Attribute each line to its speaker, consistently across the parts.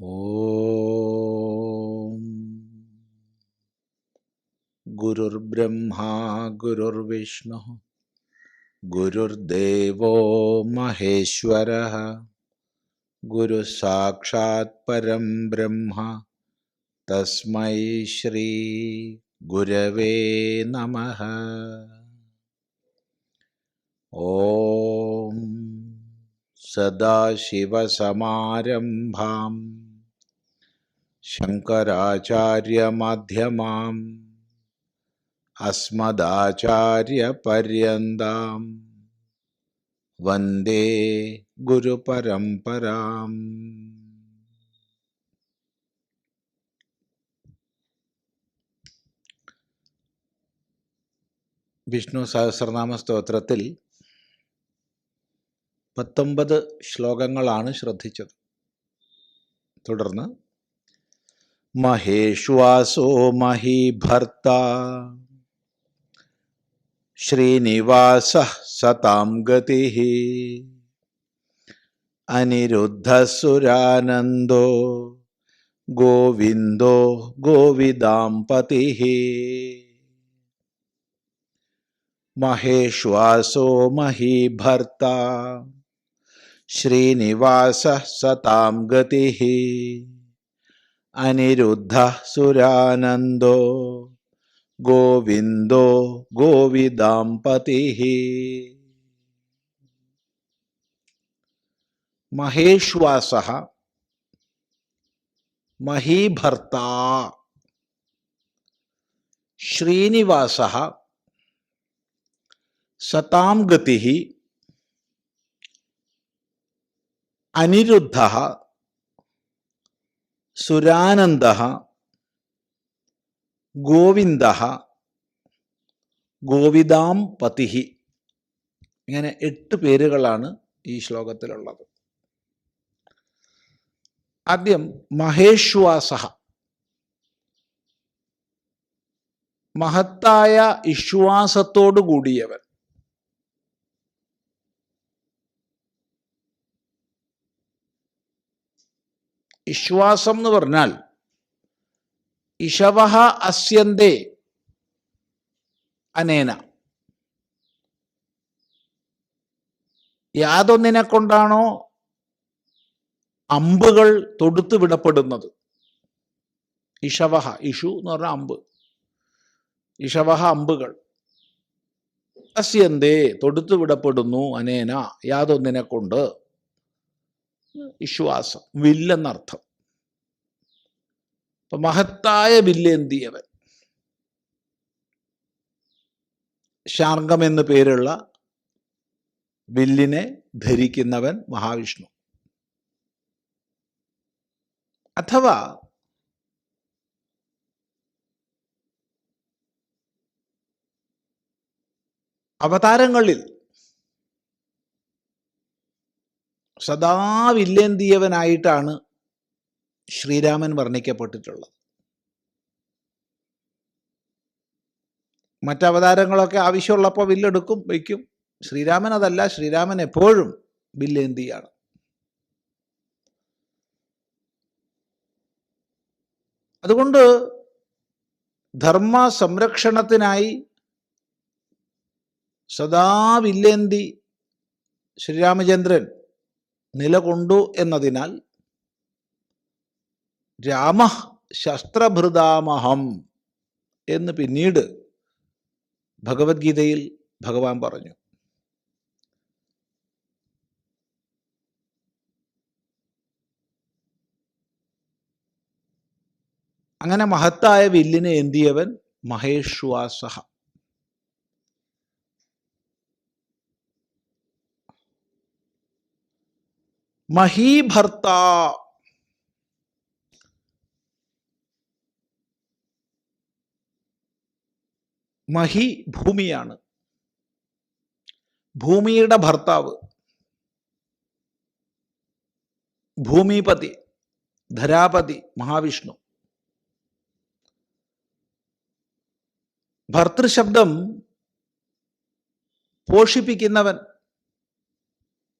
Speaker 1: ഓം. ഗുരുർബ്രഹ്മാ ഗുരുർവിഷ്ണു ഗുരുദേവോ മഹേശ്വര ഗുരു സാക്ഷാത് പരം ബ്രഹ്മ തസ്മൈ ശ്രീ ഗുരവേ നമ. ഓം. സദാശിവസമാരംഭാം ശങ്കരാചാര്യമാധ്യമാം. അസ്മദാചാര്യപര്യന്താം. വന്ദേ ഗുരുപരംപരാം വിഷ്ണു സഹസ്രനാമ സ്തോത്രത്തിൽ പത്തൊമ്പത് ശ്ലോകങ്ങളാണ് ശ്രദ്ധിച്ചത്. തുടർന്ന് മഹേശ്വാസോ മഹീഭർത്ത ശ്രീനിവാസ സതാം ഗതി അനിരുദ്ധസുരാനന്ദോ ഗോവിന്ദോ ഗോവിദാം പതി മഹേശ്വാസോ മഹീഭർത്ത ശ്രീനിവാസ സതാം ഗതി അനിരുദ്ധ സുരാനന്ദോ ഗോവിന്ദോ ഗോവിദാം പതി മഹേശ്വാസ മഹീഭർത്ത. ശ്രീനിവാസ സതാം ഗതി അനിരുദ്ധ സുരാനന്ദ ഗോവിന്ദ ഗോവിദാം പതിഹി ഇങ്ങനെ എട്ട് പേരുകളാണ് ഈ ശ്ലോകത്തിലുള്ളത്. ആദ്യം മഹേശ്വാസ മഹത്തായ ഇശ്വാസത്തോടു കൂടിയവൻ. വിശ്വാസം എന്ന് പറഞ്ഞാൽ ഇഷവഹ അസ്യന്തേ അനേന. യാതൊന്നിനെ കൊണ്ടാണോ അമ്പുകൾ തൊടുത്തു വിടപ്പെടുന്നത്? ഇഷവഹ ഇഷു എന്ന് പറഞ്ഞ അമ്പ്. ഇഷവഹ അമ്പുകൾ. അസ്യന്തേ തൊടുത്തു വിടപ്പെടുന്നു അനേന യാതൊന്നിനെ കൊണ്ട്. വിശ്വാസം വില്ലെന്നർത്ഥം. അപ്പൊ മഹത്തായ വില്ലേന്തിയവൻ ശാർഗം എന്ന് പേരുള്ള വില്ലിനെ ധരിക്കുന്നവൻ മഹാവിഷ്ണു. അഥവാ അവതാരങ്ങളിൽ സദാ വില്ലേന്തിയവനായിട്ടാണ് ശ്രീരാമൻ വർണിക്കപ്പെട്ടിട്ടുള്ളത്. മറ്റവതാരങ്ങളൊക്കെ ആവശ്യമുള്ളപ്പോൾ വില്ലെടുക്കും വയ്ക്കും. ശ്രീരാമൻ അതല്ല ശ്രീരാമൻ എപ്പോഴും വില്ലേന്തിയാണ്. അതുകൊണ്ട് ധർമ്മ സംരക്ഷണത്തിനായി സദാ വില്ലേന്തി ശ്രീരാമചന്ദ്രൻ നിലകൊണ്ടു എന്നതിനാൽ രാമ ശസ്ത്രഭൃതാമഹം എന്ന് പിന്നീട് ഭഗവത്ഗീതയിൽ ഭഗവാൻ പറഞ്ഞു. അങ്ങനെ മഹത്തായ വില്ലിനെ എന്തിയവൻ? മഹേശ്വാസ മഹീഭർത്ത. മഹി ഭൂമിയാണ്. ഭൂമിയുടെ ഭർത്താവ്. ഭൂമിപതി ധരാപതി മഹാവിഷ്ണു. ഭർത്തൃശബ്ദം പോഷിപ്പിക്കുന്നവൻ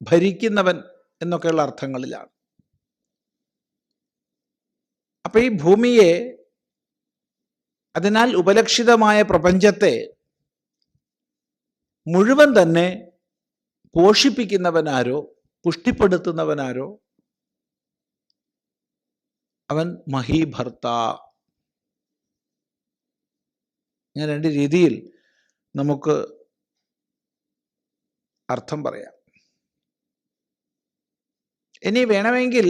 Speaker 1: ഭരിക്കുന്നവൻ എന്നൊക്കെയുള്ള അർത്ഥങ്ങളിലാണ്. അപ്പൊ ഈ ഭൂമിയെ അതിനാൽ ഉപലക്ഷിതമായ പ്രപഞ്ചത്തെ മുഴുവൻ തന്നെ പോഷിപ്പിക്കുന്നവനാരോ പുഷ്ടിപ്പെടുത്തുന്നവനാരോ അവൻ മഹീഭർത്ത. ഇങ്ങനെ രണ്ട് രീതിയിൽ നമുക്ക് അർത്ഥം പറയാം. ഇനി വേണമെങ്കിൽ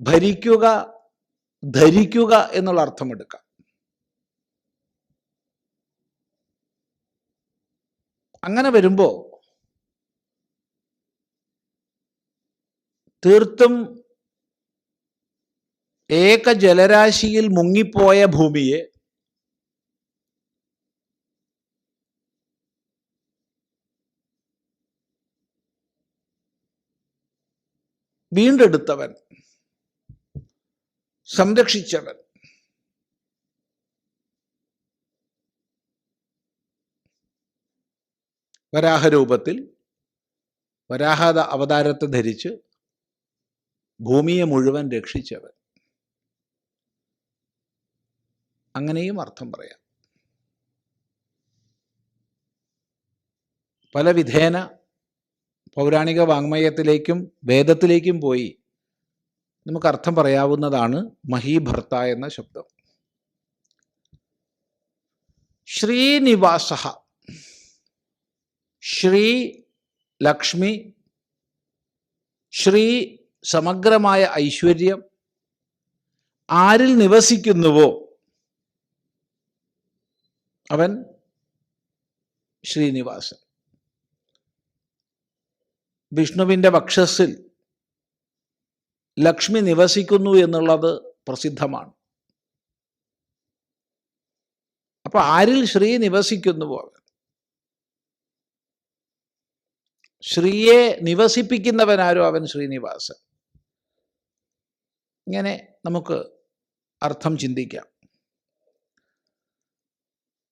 Speaker 1: ഭരിക്കുക ധരിക്കുക എന്നുള്ള അർത്ഥം എടുക്കാം. അങ്ങനെ വരുമ്പോ തീർത്തും ഏക ജലരാശിയിൽ മുങ്ങിപ്പോയ ഭൂമിയെ വീണ്ടെടുത്തവൻ സംരക്ഷിച്ചവൻ. വരാഹരൂപത്തിൽ വരാഹ അവതാരത്തെ ധരിച്ച് ഭൂമിയെ മുഴുവൻ രക്ഷിച്ചവൻ. അങ്ങനെയും അർത്ഥം പറയാം. പല വിധേന പൗരാണിക വാങ്മയത്തിലേക്കും വേദത്തിലേക്കും പോയി നമുക്ക് അർത്ഥം പറയാവുന്നതാണ് മഹീഭർത്ത എന്ന ശബ്ദം. ശ്രീനിവാസ ശ്രീ ലക്ഷ്മി ശ്രീ സമഗ്രമായ ഐശ്വര്യം ആരിൽ നിവസിക്കുന്നുവോ? അവൻ ശ്രീനിവാസൻ. വിഷ്ണുവിന്റെ വക്ഷസ്സിൽ ലക്ഷ്മി നിവസിക്കുന്നു എന്നുള്ളത് പ്രസിദ്ധമാണ്. അപ്പോൾ ആരിൽ ശ്രീ നിവസിക്കുന്നുവോ ശ്രീയെ നിവസിപ്പിക്കുന്നവനാരോ അവൻ ശ്രീനിവാസൻ? ഇങ്ങനെ നമുക്ക് അർത്ഥം ചിന്തിക്കാം.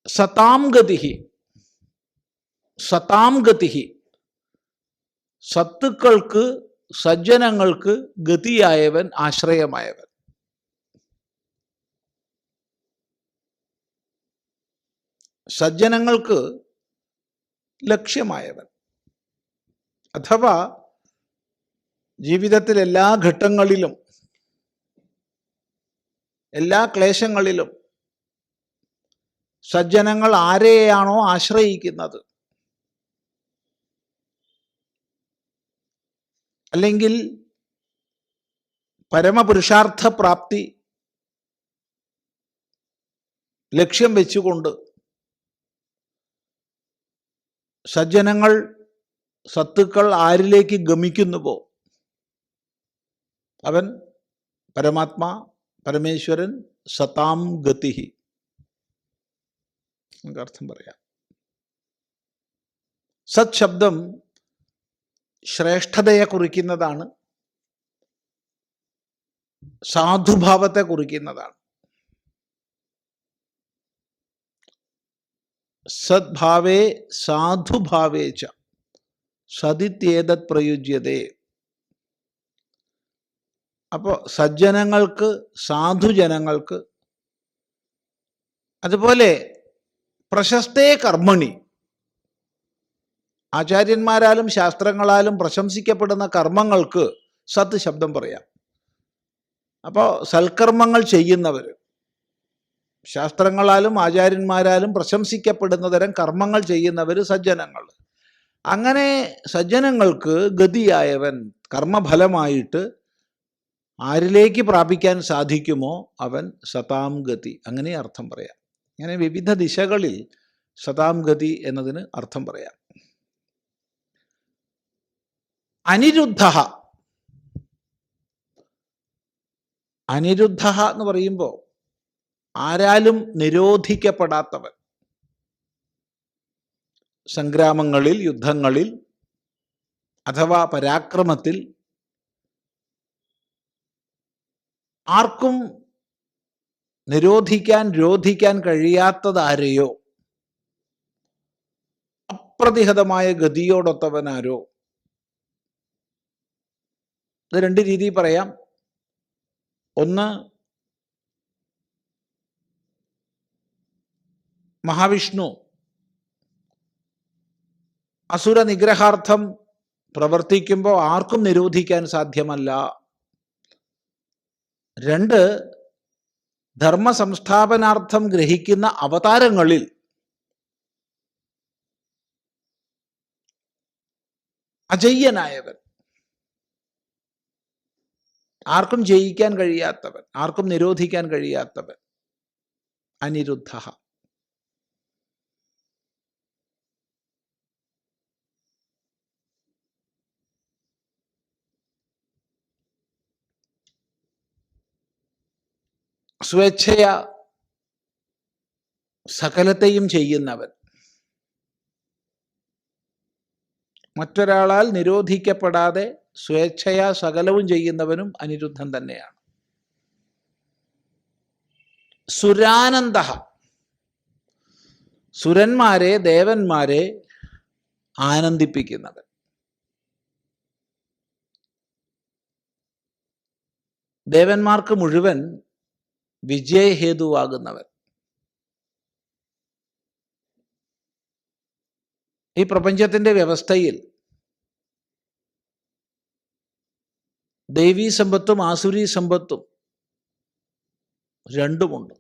Speaker 1: സതാം ഗതിഹി സതാം ഗതിഹി സത്തുക്കൾക്ക് സജ്ജനങ്ങൾക്ക് ഗതിയായവൻ ആശ്രയമായവൻ. സജ്ജനങ്ങൾക്ക് ലക്ഷ്യമായവൻ. അഥവാ ജീവിതത്തിൽ എല്ലാ ഘട്ടങ്ങളിലും എല്ലാ ക്ലേശങ്ങളിലും സജ്ജനങ്ങൾ ആരെയാണോ ആശ്രയിക്കുന്നത്? അല്ലെങ്കിൽ പരമപുരുഷാർത്ഥ പ്രാപ്തി ലക്ഷ്യം വെച്ചുകൊണ്ട് സജ്ജനങ്ങൾ സത്തുക്കൾ ആരിലേക്ക് ഗമിക്കുന്നുവോ? അവൻ പരമാത്മാ പരമേശ്വരൻ സതാം ഗതിഹി. നമുക്ക് അർത്ഥം പറയാം. സത് ശബ്ദം ശ്രേഷ്ഠതയെ കുറിക്കുന്നതാണ്. സാധുഭാവത്തെ കുറിക്കുന്നതാണ്. സദ്ഭാവേ സാധുഭാവേ ച. സതിത്യേതത് പ്രയുജ്യതേ അപ്പോൾ സജ്ജനങ്ങൾക്ക് സാധുജനങ്ങൾക്ക് അതുപോലെ പ്രശസ്തേ കർമ്മണി. ആചാര്യന്മാരാലും ശാസ്ത്രങ്ങളാലും പ്രശംസിക്കപ്പെടുന്ന കർമ്മങ്ങൾക്ക് സത് ശബ്ദം പറയാം. അപ്പോൾ സൽക്കർമ്മങ്ങൾ ചെയ്യുന്നവർ ശാസ്ത്രങ്ങളാലും ആചാര്യന്മാരാലും പ്രശംസിക്കപ്പെടുന്ന തരം കർമ്മങ്ങൾ ചെയ്യുന്നവർ സജ്ജനങ്ങൾ. അങ്ങനെ സജ്ജനങ്ങൾക്ക് ഗതിയായവൻ കർമ്മഫലമായിട്ട് ആരിലേക്ക് പ്രാപിക്കാൻ സാധിക്കുമോ അവൻ സതാം ഗതി അങ്ങനെ അർത്ഥം പറയാം. അങ്ങനെ വിവിധ ദിശകളിൽ സതാം ഗതി എന്നതിന് അർത്ഥം പറയാം. അനിരുദ്ധ. അനിരുദ്ധ എന്ന് പറയുമ്പോൾ ആരാലും നിരോധിക്കപ്പെടാത്തവൻ. സംഗ്രാമങ്ങളിൽ യുദ്ധങ്ങളിൽ അഥവാ പരാക്രമത്തിൽ ആർക്കും നിരോധിക്കാൻ രോധിക്കാൻ കഴിയാത്തതാരെയോ അപ്രതിഹതമായ ഗതിയോടൊത്തവനാരോ ഇത് രണ്ട് രീതിയിൽ പറയാം. ഒന്ന് മഹാവിഷ്ണു അസുര നിഗ്രഹാർത്ഥം പ്രവർത്തിക്കുമ്പോൾ ആർക്കും നിരോധിക്കാൻ സാധ്യമല്ല. രണ്ട് ധർമ്മ സംസ്ഥാപനാർത്ഥം ഗ്രഹിക്കുന്ന അവതാരങ്ങളിൽ അജയ്യനായവൻ ആർക്കും ജയിക്കാൻ കഴിയാത്തവൻ ആർക്കും നിരോധിക്കാൻ കഴിയാത്തവൻ അനിരുദ്ധ. സ്വേച്ഛയ സകലത്തെയും ചെയ്യുന്നവൻ. മറ്റൊരാളാൽ നിരോധിക്കപ്പെടാതെ സ്വേച്ഛയാ സകലവും ചെയ്യുന്നവനും അനിരുദ്ധൻ തന്നെയാണ്. സുരാനന്ദ. സുരന്മാരെ ദേവന്മാരെ ആനന്ദിപ്പിക്കുന്നവൻ. ദേവന്മാർക്ക് മുഴുവൻ വിജയഹേതുവാകുന്നവൻ. ഈ പ്രപഞ്ചത്തിന്റെ വ്യവസ്ഥയിൽ ദൈവീ സമ്പത്തും ആസുരി സമ്പത്തും രണ്ടുമുണ്ട്.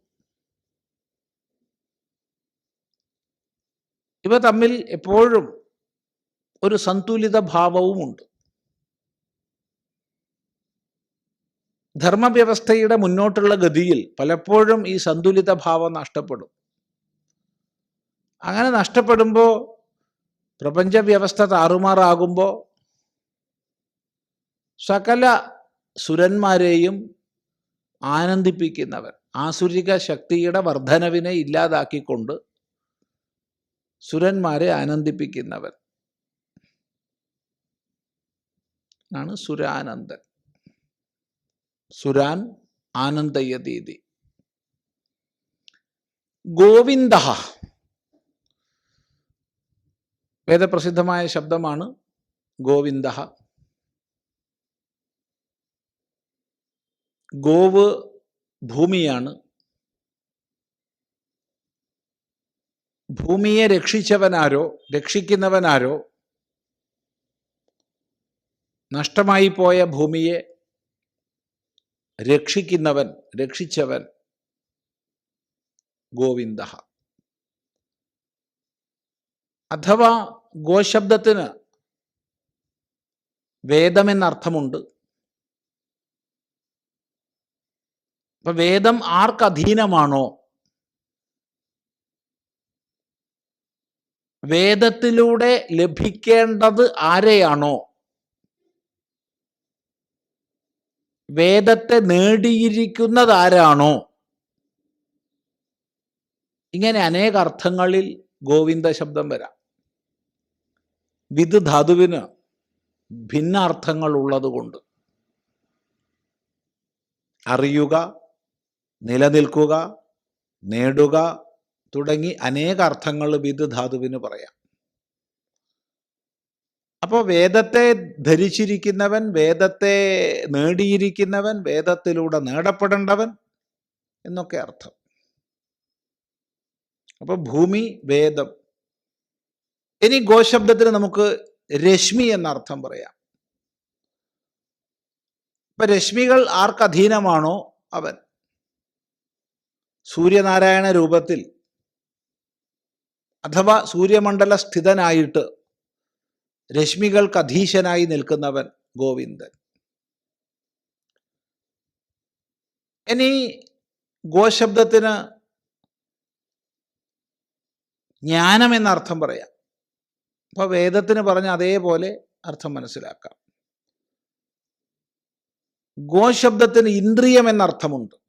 Speaker 1: ഇവ തമ്മിൽ എപ്പോഴും ഒരു സന്തുലിത ഭാവവുമുണ്ട്. ധർമ്മവ്യവസ്ഥയുടെ മുന്നോട്ടുള്ള ഗതിയിൽ പലപ്പോഴും ഈ സന്തുലിത ഭാവം നഷ്ടപ്പെടും. അങ്ങനെ നഷ്ടപ്പെടുമ്പോൾ പ്രപഞ്ച വ്യവസ്ഥ താറുമാറാകുമ്പോൾ സകല സുരന്മാരെയും ആനന്ദിപ്പിക്കുന്നവൻ ആസുരിക ശക്തിയുടെ വർധനവിനെ ഇല്ലാതാക്കിക്കൊണ്ട് സുരന്മാരെ ആനന്ദിപ്പിക്കുന്നവൻ. ആണ് സുരാനന്ദൻ. സുരാൻ ആനന്ദയതീതി ഗോവിന്ദ വേദപ്രസിദ്ധമായ ശബ്ദമാണ് ഗോവിന്ദ ഗോവ് ഭൂമിയാണ്. ഭൂമിയെ രക്ഷിച്ചവനാരോ രക്ഷിക്കുന്നവനാരോ നഷ്ടമായി പോയ ഭൂമിയെ രക്ഷിക്കുന്നവൻ രക്ഷിച്ചവൻ ഗോവിന്ദ. അഥവാ ഗോശബ്ദത്തിന് വേദമെന്നർത്ഥമുണ്ട്. അപ്പൊ വേദം ആർക്ക് അധീനമാണോ വേദത്തിലൂടെ ലഭിക്കേണ്ടത് ആരെയാണോ? വേദത്തെ നേടിയിരിക്കുന്നത് ആരാണോ? ഇങ്ങനെ അനേക അർത്ഥങ്ങളിൽ ഗോവിന്ദ ശബ്ദം വരാം. വിത് ധാതുവിന് ഭിന്നാർത്ഥങ്ങൾ ഉള്ളതുകൊണ്ട് അറിയുക നിലനിൽക്കുക നേടുക തുടങ്ങി അനേക അർത്ഥങ്ങൾ വിത് ധാതുവിന് പറയാം. അപ്പോൾ വേദത്തെ ധരിച്ചിരിക്കുന്നവൻ വേദത്തെ നേടിയിരിക്കുന്നവൻ വേദത്തിലൂടെ നേടപ്പെടേണ്ടവൻ എന്നൊക്കെ അർത്ഥം. അപ്പോൾ ഭൂമി വേദം. ഇനി ഗോശബ്ദത്തിന് നമുക്ക് രശ്മി എന്ന അർത്ഥം പറയാം. ഇപ്പൊ രശ്മികൾ ആർക്കധീനമാണോ? അവൻ. സൂര്യനാരായണ രൂപത്തിൽ അഥവാ സൂര്യമണ്ഡല സ്ഥിതനായിട്ട് രശ്മികൾക്ക് അധീശനായി നിൽക്കുന്നവൻ ഗോവിന്ദൻ. ഇനി ഗോശബ്ദത്തിന് ജ്ഞാനം എന്ന അർത്ഥം പറയാം. അപ്പൊ വേദത്തിന് പറഞ്ഞ അതേപോലെ അർത്ഥം മനസ്സിലാക്കാം. ഗോശബ്ദത്തിന് ഇന്ദ്രിയം എന്ന അർത്ഥമുണ്ട്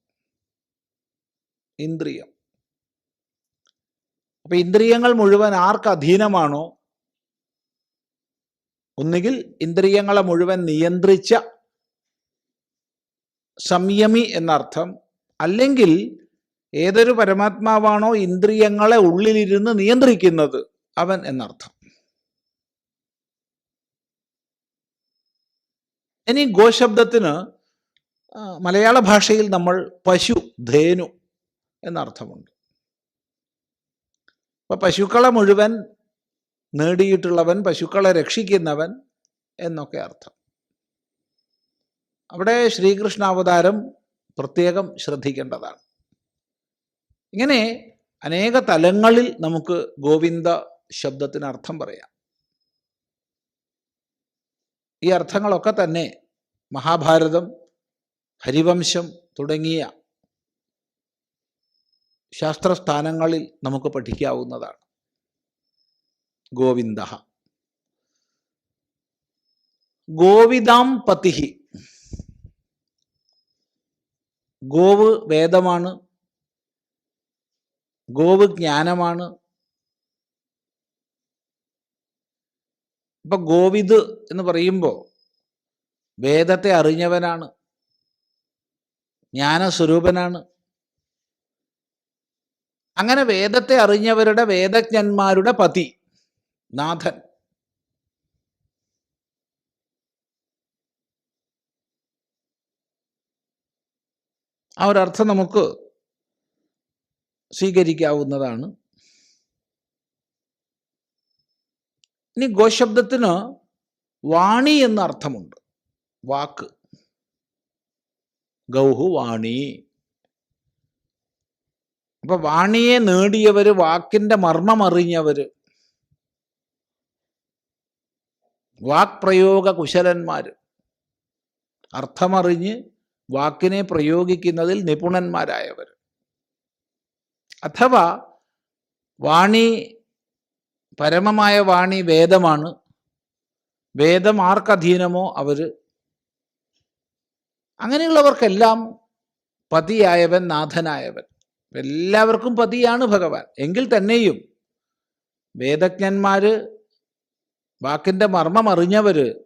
Speaker 1: ഇന്ദ്രിയം. അപ്പൊ ഇന്ദ്രിയങ്ങൾ മുഴുവൻ ആർക്ക് അധീനമാണോ? ഒന്നുകിൽ ഇന്ദ്രിയങ്ങളെ മുഴുവൻ നിയന്ത്രിച്ച സംയമി എന്നർത്ഥം. അല്ലെങ്കിൽ ഏതൊരു പരമാത്മാവാണോ ഇന്ദ്രിയങ്ങളെ ഉള്ളിലിരുന്ന് നിയന്ത്രിക്കുന്നത് അവൻ എന്നർത്ഥം. ഇനി ഗോശബ്ദത്തിന് മലയാള ഭാഷയിൽ നമ്മൾ പശു ധേനു എന്നർത്ഥമുണ്ട്. അപ്പൊ പശുക്കളെ മുഴുവൻ നേടിയിട്ടുള്ളവൻ പശുക്കളെ രക്ഷിക്കുന്നവൻ എന്നൊക്കെ അർത്ഥം. അവിടെ ശ്രീകൃഷ്ണ അവതാരം പ്രത്യേകം ശ്രദ്ധിക്കേണ്ടതാണ്. ഇങ്ങനെ അനേക തലങ്ങളിൽ നമുക്ക് ഗോവിന്ദ ശബ്ദത്തിന് അർത്ഥം പറയാം. ഈ അർത്ഥങ്ങളൊക്കെ തന്നെ മഹാഭാരതം ഹരിവംശം തുടങ്ങിയ ശാസ്ത്രസ്ഥാനങ്ങളിൽ നമുക്ക് പഠിക്കാവുന്നതാണ്. ഗോവിന്ദ. ഗോവിദാം പതിഹി. ഗോവ് വേദമാണ്. ഗോവ് ജ്ഞാനമാണ്. ഇപ്പൊ ഗോവിദ് എന്ന് പറയുമ്പോൾ വേദത്തെ അറിഞ്ഞവനാണ്. ജ്ഞാനസ്വരൂപനാണ്. അങ്ങനെ വേദത്തെ അറിഞ്ഞവരുടെ വേദജ്ഞന്മാരുടെ പതി നാഥൻ. ആ ഒരർത്ഥം നമുക്ക് സ്വീകരിക്കാവുന്നതാണ്. ഇനി ഗോശബ്ദത്തിന് വാണി എന്ന അർത്ഥമുണ്ട് വാക്ക്. ഗൗഹു വാണി. അപ്പൊ വാണിയെ നേടിയവര് വാക്കിന്റെ മർമ്മം അറിഞ്ഞവര്. വാക്പ്രയോഗ കുശലന്മാര്. അർത്ഥമറിഞ്ഞ് വാക്കിനെ പ്രയോഗിക്കുന്നതിൽ നിപുണന്മാരായവർ അഥവാ വാണി പരമമായ വാണി വേദമാണ്. വേദം ആർക്കധീനമോ അവർ? അങ്ങനെയുള്ളവർക്കെല്ലാം പതിയായവൻ നാഥനായവൻ. എല്ലാവർക്കും പതിയാണ് ഭഗവാൻ. എങ്കിൽ തന്നെയും വേദജ്ഞന്മാര് വാക്കിന്റെ മർമ്മം അറിഞ്ഞവര്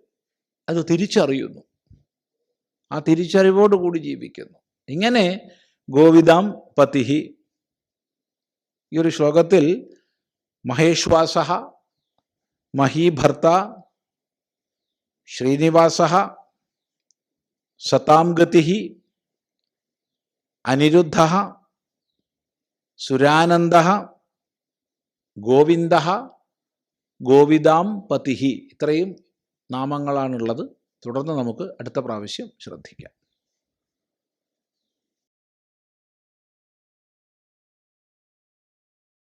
Speaker 1: അത് തിരിച്ചറിയുന്നു. ആ തിരിച്ചറിവോടുകൂടി ജീവിക്കുന്നു. ഇങ്ങനെ ഗോവിതാം പതിഹി ഈ ഒരു ശ്ലോകത്തിൽ മഹേശ്വാസ മഹീഭർത്ത ശ്രീനിവാസ സതാം ഗതി അനിരുദ്ധ സുരാനന്ദ ഗോവിന്ദ ഗോവിദാം പതിഹി ഇത്രയും നാമങ്ങളാണുള്ളത്. തുടർന്ന് നമുക്ക് അടുത്ത പ്രാവശ്യം ശ്രദ്ധിക്കാം.